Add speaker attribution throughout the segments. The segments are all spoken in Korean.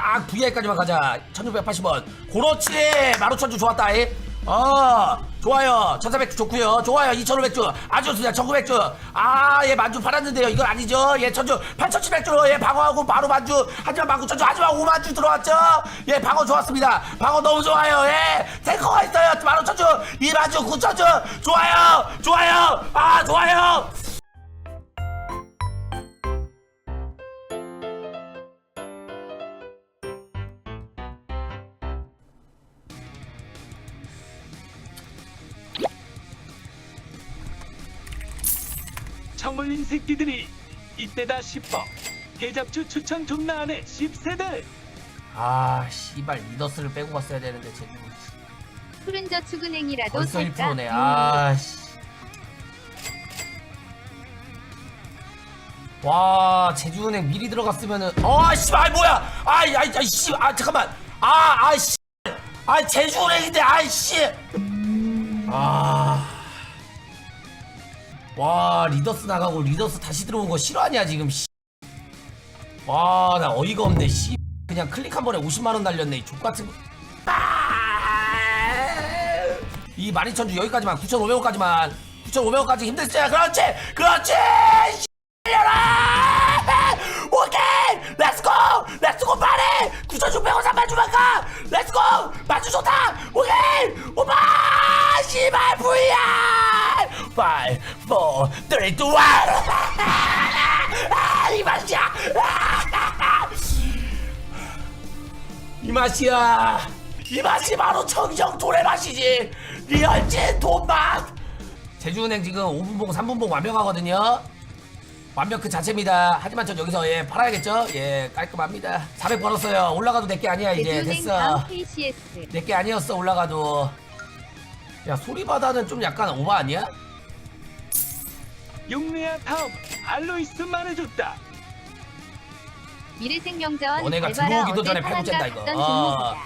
Speaker 1: 딱 VI까지만 가자. 1680원. 그렇지. 마루천주 좋았다 이. 어 좋아요. 1400주 좋고요. 좋아요. 2500주. 아주 좋습니다. 1900주. 아예 만주 팔았는데요. 이건 아니죠. 예 천주 8700주 예 방어하고 바로 만주. 하지만 만구 천주 하지만 5만주 들어왔죠? 예 방어 좋았습니다. 방어 너무 좋아요. 예. 탱커가 있어요. 만오천주. 2만주 9천주. 좋아요. 좋아요. 아 좋아요
Speaker 2: 새끼들이 이때다 싶어. 개잡주 추천 존나 하네 10세들.
Speaker 1: 아 씨발 리더스를 빼고 갔어야 되는데 쟤
Speaker 3: 푸른 저축은행이라도
Speaker 1: 벌써
Speaker 3: 살까?
Speaker 1: 1%네. 아씨. 와 제주은행 미리 들어갔으면은 아 씨발 뭐야! 아이 아이 아이 씨아 잠깐만. 아 아씨. 아 제주은행인데 아이씨. 아. 와 리더스 나가고 리더스 다시 들어온 거 실화냐 지금 와 나 어이가 없네 씨. 그냥 클릭 한 번에 50만 원 날렸네 이 족같은 거. 아! 이 12,000주 여기까지만 9,500원까지만 9,500원까지 힘들지? 그렇지! 그렇지! 열아 오케이 렛츠고 빨리 9,600원 3만 주만 가! 렛츠고 만주 좋다! 오케이 오빠 씨발 VR 5 4 3 2 1 아, 이 맛이야! 이 맛이야! 이 맛이 바로 청정 돈의 맛이지! 리얼진 돈맛! 제주은행 지금 5분봉 3분봉 완벽하거든요 완벽 그 자체입니다. 하지만 전 여기서 예 팔아야겠죠? 예 깔끔합니다. 400 벌었어요. 올라가도 내게 아니야 이제. 됐어. 내게 아니었어 올라가도. 야 소리바다는 좀 약간 오바 아니야?
Speaker 2: 용내야 다음. 알로이스 말해줬다.
Speaker 3: 미래생명전
Speaker 1: 너네가 들어오기도 전에 팔고 짠다 이거. 어,
Speaker 3: 종목이다.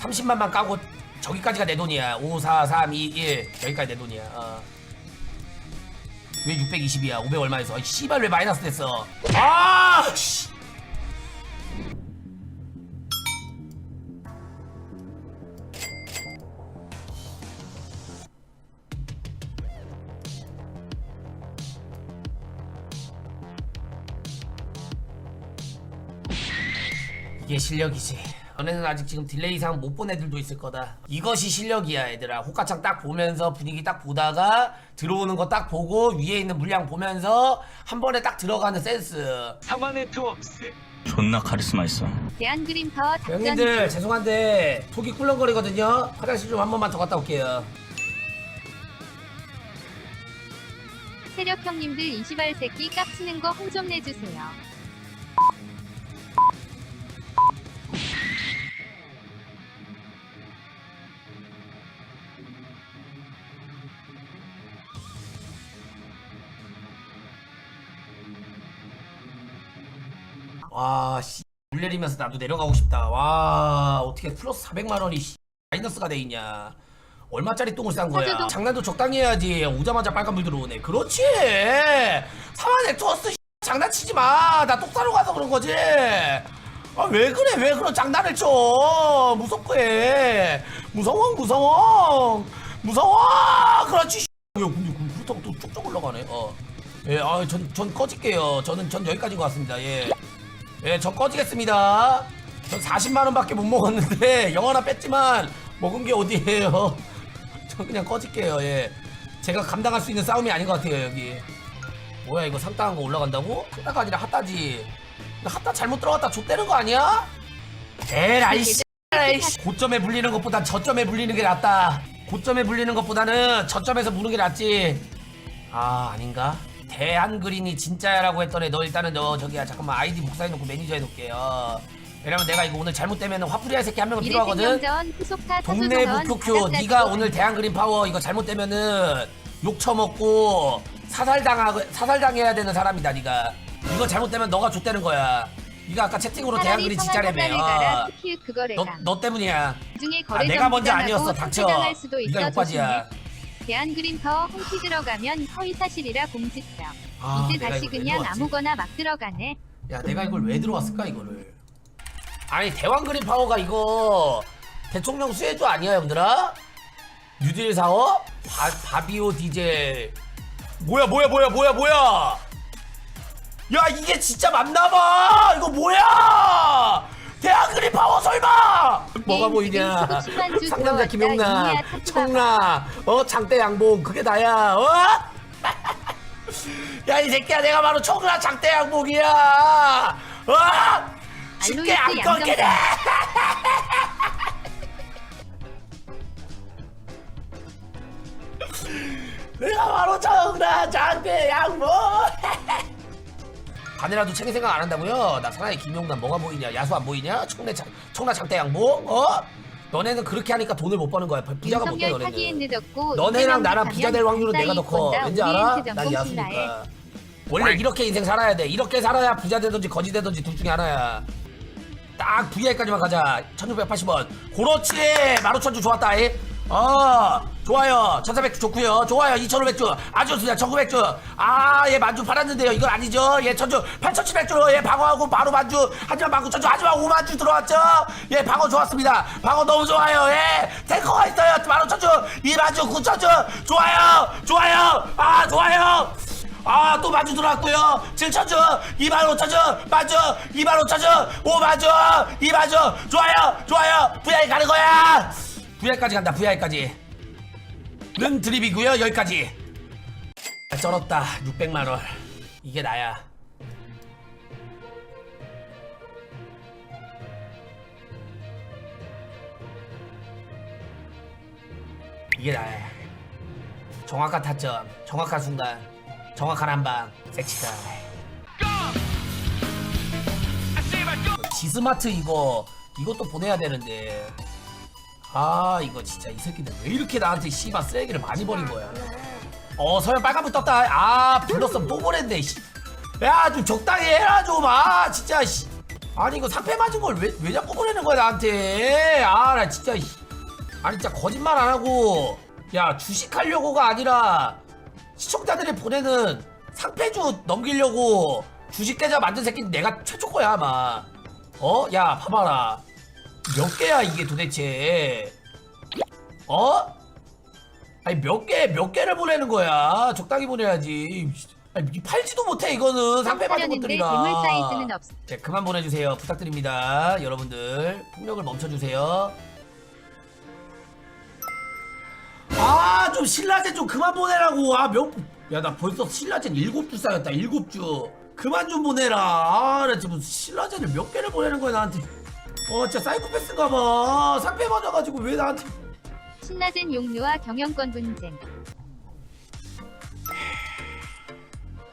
Speaker 1: 30만만 까고 저기까지가 내 돈이야. 5 4 3 2 1 여기까지 내 돈이야. 어. 왜 620이야 500 얼마에서 아이, 씨발 왜 마이너스 됐어 아 씨. 이게 실력이지. 너네는 아직 지금 딜레이 이상 못 본 애들도 있을 거다. 이것이 실력이야, 얘들아. 호가창 딱 보면서 분위기 딱 보다가 들어오는 거 딱 보고 위에 있는 물량 보면서 한 번에 딱 들어가는 센스.
Speaker 2: 상화 네트워크스
Speaker 4: 존나 카리스마 있어.
Speaker 3: 대한그림터
Speaker 1: 형님들
Speaker 3: 작전
Speaker 1: 죄송한데 속이 꿀렁거리거든요. 화장실 좀 한 번만 더 갔다 올게요.
Speaker 3: 세력 형님들 이시발 새끼 깝치는 거 홍 좀 내주세요.
Speaker 1: 와, 씨. 물 내리면서 나도 내려가고 싶다. 와, 어떻게 플러스 400만 원이 씨, 마이너스가 돼 있냐. 얼마짜리 똥을 싼 거야?
Speaker 3: 사주도-
Speaker 1: 장난도 적당히 해야지. 오자마자 빨간불 들어오네. 그렇지. 사만 엑투어스 장난치지 마. 나똥 싸러 가서 그런 거지. 아, 왜 그래? 왜 그런 장난을 쳐? 무섭고 해. 무서워, 무서워. 무서워. 그렇지. 야, 근데 그- 그렇다고 또 쭉쭉 올라가네. 어. 예, 아, 전, 전 꺼질게요. 저는, 전 여기까지인 것 같습니다. 예. 예, 저 꺼지겠습니다. 전 40만 원밖에 못 먹었는데 영 하나 뺐지만 먹은 게 어디예요? 저 그냥 꺼질게요. 예. 제가 감당할 수 있는 싸움이 아닌 것 같아요 여기. 뭐야 이거 상따한 거 올라간다고? 상따가 아니라. 이거 핫따 잘못 들어갔다 좆되는 거 아니야? 에라이 씨. 고점에 불리는 것보단 저점에 불리는 게 낫다. 고점에 불리는 것보다는 저점에서 무는 게 낫지. 아 아닌가? 대한 그린이 진짜야라고 했더니 너 일단은 너 저기야 잠깐만 아이디 복사해놓고 매니저 해놓을게요. 왜냐면 내가 이거 오늘 잘못되면 화풀이할 새끼 한 명은 필요하거든. 동네
Speaker 3: 바닥까지
Speaker 1: 네가 오늘 대한 그린 파워 이거 잘못되면은 욕 처먹고 사살당하 사살당해야 되는 사람이다 네가. 이거 잘못되면 너가 좆되는 거야. 네가 아까 채팅으로 대한 그린 진짜 래매
Speaker 3: 가라.
Speaker 1: 어.
Speaker 3: 스킬 그거래가.
Speaker 1: 너, 너 때문이야. 아, 내가 먼저
Speaker 3: 좀
Speaker 1: 아니었어 닥쳐. 네가
Speaker 3: 조심해. 대한그림터 홈피 들어가면 허위 사실이라 공지점.
Speaker 1: 아,
Speaker 3: 이제
Speaker 1: 내가
Speaker 3: 다시
Speaker 1: 왜
Speaker 3: 그냥
Speaker 1: 들어왔지?
Speaker 3: 아무거나 막 들어가네.
Speaker 1: 야 내가 이걸 왜 들어왔을까 이거를 아니 대왕 그린 파워가 이거 대통령 수혜주 아니야 형들아? 뉴딜 사업? 바, 바비오 디젤 뭐야 뭐야 뭐야 뭐야 뭐야 야 이게 진짜 맞나봐 이거 뭐야 그린 파워 설마 뭐가 보이냐
Speaker 3: 지금 수급 10만 주
Speaker 1: 상남자. 김용남
Speaker 3: 타투가
Speaker 1: 청라 어 장대 양봉 그게 다야 어? 야 이 새끼야 내가 바로 청라 장대 양봉이야 어? 쉽게 안
Speaker 3: 알로이스
Speaker 1: 꺾이네. 내가 바로 청라 장대 양봉 반이라도 책임 생각 안 한다고요? 나 사나이 김용남 뭐가 보이냐 야수 안 보이냐? 청라, 장, 청라 장대 양봉 어? 너네는 그렇게 하니까 돈을 못 버는 거야 부자가 못 돼 너네는
Speaker 3: 타기엔 늦었고
Speaker 1: 너네랑 나랑 부자 될 확률은 내가 더 커. 왠지 알아? 난 야수니까. 원래 이렇게 인생 살아야 돼. 이렇게 살아야 부자 되든지 거지 되든지 둘 중에 하나야. 딱 VI까지만 가자. 1680원. 그렇지. 15,000주 좋았다. 이. 어, 좋아요. 1400주 좋고요. 좋아요. 2500주. 아주 좋습니다. 1900주. 아, 예, 만주 팔았는데요. 이건 아니죠. 예, 천주 8700주. 예, 방어하고 바로 만주. 하지만 19,000주. 하지만 5만주 들어왔죠. 예, 방어 좋았습니다. 방어 너무 좋아요. 예, 탱커가 있어요. 15,000주. 2만주 9,000주. 좋아요. 좋아요. 아, 좋아요. 아, 또 만주 들어왔고요. 7천주, 2만 5천주, 만주, 2만 5천주, 5만주, 2만주. 좋아요, 좋아요. VI 가는 거야. VI까지 간다, VI까지. 는 드립이고요, 여기까지. 아, 쩔었다, 600만 원. 이게 나야. 이게 나야. 정확한 타점, 정확한 순간, 정확한 한방, 섹시가. 지스마트 이거 이것도 보내야 되는데. 아 이거 진짜 이 새끼들 왜 이렇게 나한테 씨발 쓰레기를 많이 버린 거야. 어 서현 빨간불 떴다. 아 불렀으면 또 보냈네. 야좀 적당히 해라 좀. 아 진짜 씨. 아니 이거 상패 맞은 걸 왜 왜 자꾸 보내는 거야 나한테. 아 나 진짜. 씨. 아니 진짜 거짓말 안 하고 야 주식하려고가 아니라 시청자들이 보내는 상패주 넘기려고 주식 계좌 만든 새끼는 내가 최초 거야 아마 어? 야 봐봐라 몇 개야 이게 도대체 어? 아니 몇 개 몇 개를 보내는 거야 적당히 보내야지 아니 팔지도 못해 이거는 상패 받은 것들이라. 자, 그만 보내주세요. 부탁드립니다. 여러분들. 폭력을 멈춰주세요. 아, 좀 신라젠 좀 그만 보내라고. 아, 몇, 야, 나 벌써 신라젠 일곱 주 쌓였다. 일곱 주. 그만 좀 보내라. 아, 나 지금 신라젠을 몇 개를 보내는 거야, 나한테. 어, 진짜 사이코패스인가 봐. 상패 맞아가지고 왜 나한테.
Speaker 3: 신라젠 용류와 경영권 분쟁.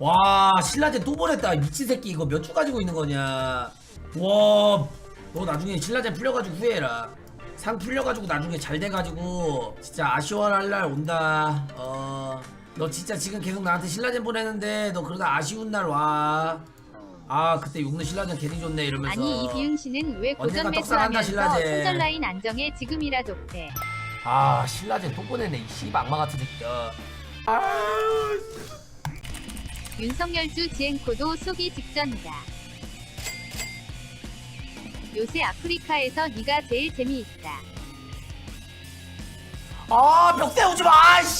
Speaker 1: 와 신라젠 또 보냈다 미친 새끼 이거 몇 주 가지고 있는 거냐 와너 나중에 신라젠 풀려가지고 후회해라 상 풀려가지고 나중에 잘 돼가지고 진짜 아쉬워할 날 온다 어너 진짜 지금 계속 나한테 신라젠 보내는데 너 그러다 아쉬운 날와 아 그때 용느 신라젠 괜히 좋네 이러면서
Speaker 3: 아니 이비윤 씨는 왜
Speaker 1: 언젠가
Speaker 3: 고전
Speaker 1: 떡상한다,
Speaker 3: 매수하면서
Speaker 1: 신라젠.
Speaker 3: 손절 라인 안정에 지금이라 줬대.
Speaker 1: 아 신라젠 또 보냈네 이 씨발 악마 같은 새끼야 아
Speaker 3: 윤석열 주 지엔코도 쏘기 직전이다. 요새 아프리카에서 네가 제일 재미있다.
Speaker 1: 아, 벽 세우지 마, 씨.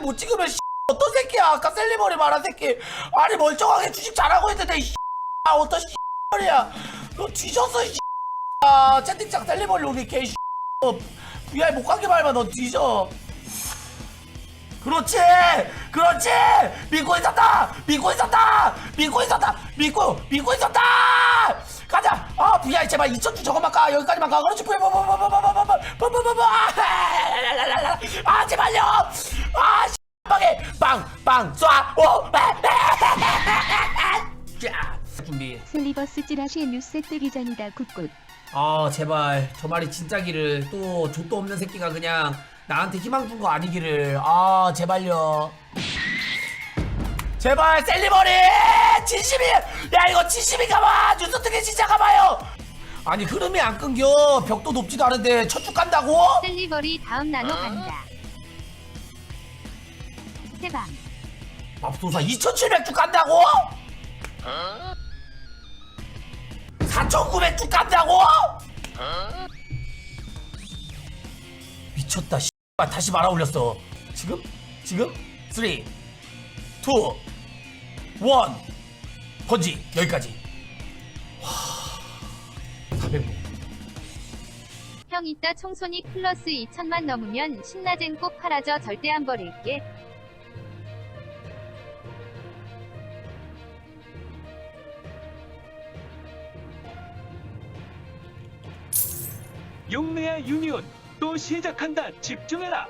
Speaker 1: 이거 VI 못 찍으면 씨. 어떤 새끼야? 아까 셀리머리 말한 새끼. 아니 멀쩡하게 주식 잘하고 있는데 이 씨. 아, 어떤 씨머리야? 너 뒤졌어, 이 씨. 아, 채팅창 셀리머리 우리 개 씨. 어, VI 못 가게 말면 너 뒤져. 그렇지! 그렇지! 믿고 있었다! 믿고 있었다! 믿고 있었다! 믿고, 믿고 있었다! 가자! 아, VI 제발 2천주 저것만 가! 여기까지만 가! 그렇지! 뿌뿌뿌뿌뿌뿌뿌뿌뿌뿌뿌뿌뿌뿌뿌 아 빵에 빵빵 쏴오 준비.
Speaker 4: 슬리버스 찌라시 뉴스 뜨기전이다 굿굿.
Speaker 1: 아 제발. 저 말이 진짜기를 또 족도 없는 새끼가 그냥 나한테 희망 준 거 아니기를. 아 제발요. 제발 셀리버리! 진심이! 야 이거 진심인가 봐! 뉴스 뜨기 진짜 가봐요! 아니 흐름이 안 끊겨. 벽도 높지도 않은데 첫 주 간다고?
Speaker 3: 셀리버리 다음 나노 아? 간다. 세방.
Speaker 1: 맙소사 2700주 간다고? 4900주 간다고? 미쳤다 씨발 다시 말아 올렸어 지금? 지금? 3 2 1 번지 여기까지 와 400도
Speaker 3: 형 이따 총손이 플러스 2천만 넘으면 신나젠 꼭 팔아줘 절대 안 버릴게.
Speaker 2: 유니온. 또 시작한다. 집중해라